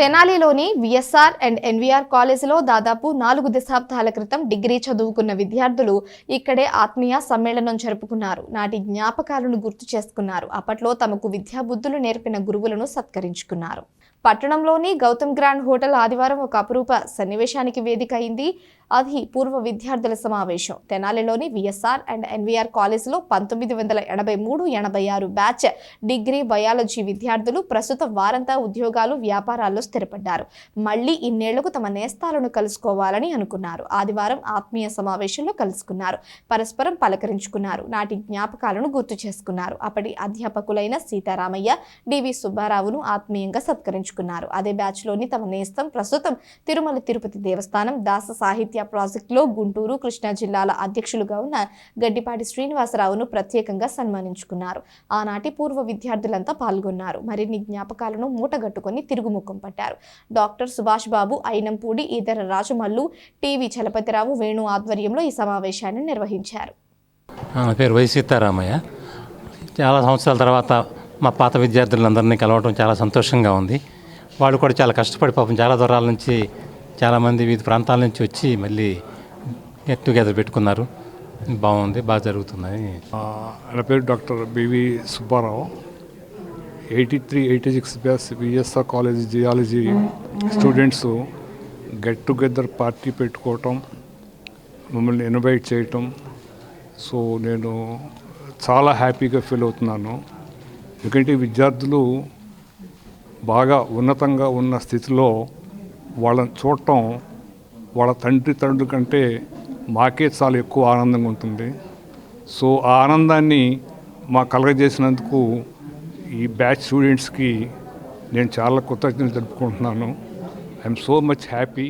తెనాలిలోని VSR and NVR కాలేజీలో దాదాపు నాలుగు దశాబ్దాల క్రితం డిగ్రీ చదువుకున్న విద్యార్థులు ఇక్కడే ఆత్మీయ సమ్మేళనం జరుపుకున్నారు. నాటి జ్ఞాపకాలను గుర్తు చేసుకున్నారు. అప్పట్లో తమకు విద్యాబుద్ధులు నేర్పిన గురువులను సత్కరించుకున్నారు. పట్టణంలోని గౌతమ్ గ్రాండ్ హోటల్ ఆదివారం ఒక అపురూప సన్నివేశానికి వేదిక అయింది అది పూర్వ విద్యార్థుల సమావేశం. తెనాలిలోని విఎస్ఆర్ అండ్ ఎన్వీఆర్ కాలేజీలో పంతొమ్మిది వందల ఎనభై మూడు ఎనభై ఆరు బ్యాచ్ డిగ్రీ బయాలజీ విద్యార్థులు ప్రస్తుత వారంతా ఉద్యోగాలు వ్యాపారాల్లో స్థిరపడ్డారు. మళ్ళీ ఇన్నేళ్ళకు తమ నేస్తాలను కలుసుకోవాలని అనుకున్నారు. ఆదివారం ఆత్మీయ సమావేశంలో కలుసుకున్నారు. పరస్పరం పలకరించుకున్నారు. నాటి జ్ఞాపకాలను గుర్తు చేసుకున్నారు. అప్పటి అధ్యాపకులైన సీతారామయ్య డివి సుబ్బారావును ఆత్మీయంగా సత్కరించుకున్నారు. అదే బ్యాచ్లోని తమ నేస్తం ప్రస్తుతం తిరుమల తిరుపతి దేవస్థానం దాస సాహిత్య ప్రాజెక్టులో గుంటూరు కృష్ణా జిల్లాల అధ్యక్షులుగా ఉన్న గడ్డిపాటి శ్రీనివాసరావును ప్రత్యేకంగా సన్మానించుకున్నారు. ఆనాటి పూర్వ విద్యార్థులంతా పాల్గొన్నారు. మరిన్ని జ్ఞాపకాలను మూటగట్టుకొని తిరుగుముఖం పట్టారు. డాక్టర్ సుభాష్ బాబు అయినంపూడి ఈదర రాజమల్లు టీవీ చలపతిరావు వేణు ఆధ్వర్యంలో ఈ సమావేశాన్ని నిర్వహించారు. నా పేరు వై సీతారామయ్య. చాలా సంవత్సరాల తర్వాత మా పాత విద్యార్థులందరినీ కలవడం చాలా సంతోషంగా ఉంది. వాళ్ళు కూడా చాలా కష్టపడి పాపం చాలా దూరాల నుంచి చాలామంది వివిధ ప్రాంతాల నుంచి వచ్చి మళ్ళీ గెట్ టుగెదర్ పెట్టుకున్నారు. బాగుంది బాగా జరుగుతున్నాయి ఆ, నా పేరు doctor BV Subbarao. Eighty three eighty six batch VSR college geology students get together party పెట్టుకోవటం మమ్మల్ని ఇన్వైట్ చేయటం. సో నేను చాలా హ్యాపీగా ఫీల్ అవుతున్నాను. ఎందుకంటే విద్యార్థులు బాగా ఉన్నతంగా ఉన్న స్థితిలో వాళ్ళని చూడటం వాళ్ళ తండ్రి తండ్రి కంటే మాకే చాలా ఎక్కువ ఆనందంగా ఉంటుంది. సో ఆ ఆనందాన్ని మా కలగజేసినందుకు ఈ బ్యాచ్ స్టూడెంట్స్కి నేను చాలా కృతజ్ఞతలు జరుపుకుంటున్నాను I'm so much happy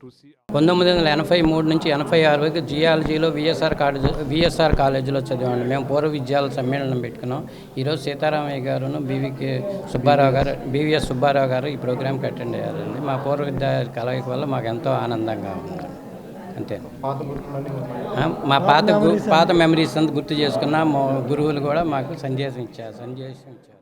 to పంతొమ్మిది వందల ఎనభై మూడు నుంచి ఎనభై ఆరు వరకు జియాలజీలో విఎస్ఆర్ కాలేజ్ విఎస్ఆర్ కాలేజీలో చదివాను. మేము పూర్వ విద్యాలయ సమ్మేళనం పెట్టుకున్నాం. ఈరోజు సీతారామయ్య గారును బీవీకే సుబ్బారావు గారు బీవీఎస్ సుబ్బారావు గారు ఈ ప్రోగ్రామ్కి అటెండ్ అయ్యారండి. మా పూర్వ విద్యా కలయిక వల్ల మాకు ఎంతో ఆనందంగా ఉంది. అంతే. మా పాత పాత మెమరీస్ అంతా గుర్తు చేసుకున్న మా గురువులు కూడా మాకు సందేశం ఇచ్చారు సందేశం ఇచ్చారు.